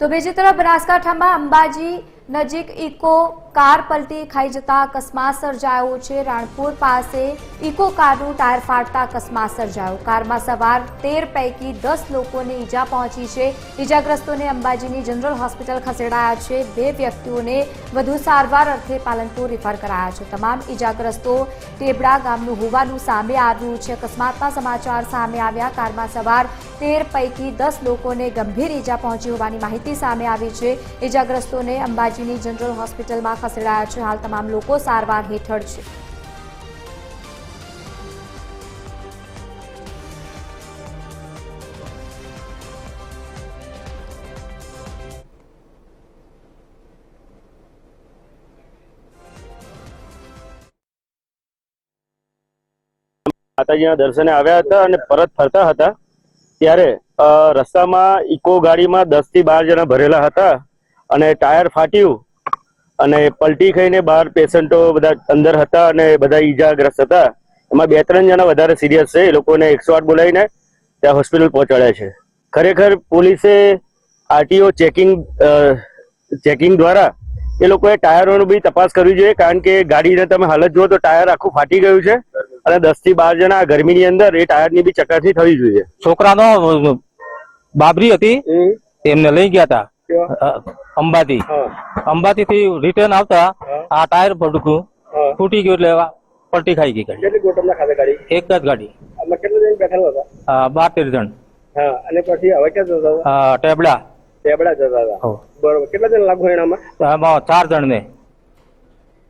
તો બીજી તરફ બનાસકાંઠામાં અંબાજી નજીક ઇકો કાર પલટી ખાઈ જતા અકસ્માત સર્જાયો છે. રાણપુર પાસે ઇકો કારનું ટાયર ફાટતા અકસ્માત સર્જાયો. કારમાં સવાર તેર પૈકી દસ લોકોને ઈજા પહોંચી છે. ઈજાગ્રસ્તોને અંબાજીની જનરલ હોસ્પિટલ ખસેડાયા છે. બે વ્યક્તિઓને વધુ સારવાર અર્થે પાલનપુર રિફર કરાયા છે. તમામ ઈજાગ્રસ્તો ટેબડા ગામનું હોવાનું સામે આવ્યું છે. અકસ્માતના સમાચાર સામે આવ્યા. કારમાં સવાર તેર પૈકી દસ લોકોને ગંભીર ઈજા પહોંચી હોવાની માહિતી સામે આવી છે. ઈજાગ્રસ્તોને અંબાજીની જનરલ હોસ્પિટલમાં ખસેડાયા છે. હાલ તમામ લોકો સારવાર હેઠળ છે. માતાજીના દર્શને આવ્યા હતા અને પરત ફરતા હતા. ત્યારે રસ્તામાં ઇકો ગાડીમાં દસથી બાર જણા ભરેલા હતા અને ટાયર ફાટ્યું અને પલટી ખાઈને બાર પેશન્ટો બધા અંદર હતા અને બધા ઈજાગ્રસ્ત હતા. એમાં બે ત્રણ જણા વધારે સિરિયસ છે, એ લોકોને એકસો આઠ બોલાવીને ત્યાં હોસ્પિટલ પહોંચાડ્યા છે. ખરેખર પોલીસે આરટીઓ ચેકિંગ ચેકિંગ દ્વારા એ લોકોએ ટાયરોનું બી તપાસ કરવી જોઈએ, કારણ કે ગાડીને તમે હાલત જુઓ તો ટાયર આખું ફાટી ગયું છે. અને દસથી બાર જણા ગરમી ગરમીની અંદર એ ટાયરની બી ચકાસણી થવી જોઈએ. છોકરાનો બાબરી હતી એમને લઈ ગયા હતા અંબાજી. અંબાજી થી રિટર્ન આવતા આ ટાયર ફટકું તૂટી ગયું એટલે પલટી ખાઈ ગઈ ગાડી. એક જ ગાડી. બાર તેર જણ અને પછી હવે ક્યાં જતા ટેબડા. ટેબડા જતા હતા. બરોબર. કેટલા જણ લાગુ એનામાં? ચાર જણ ને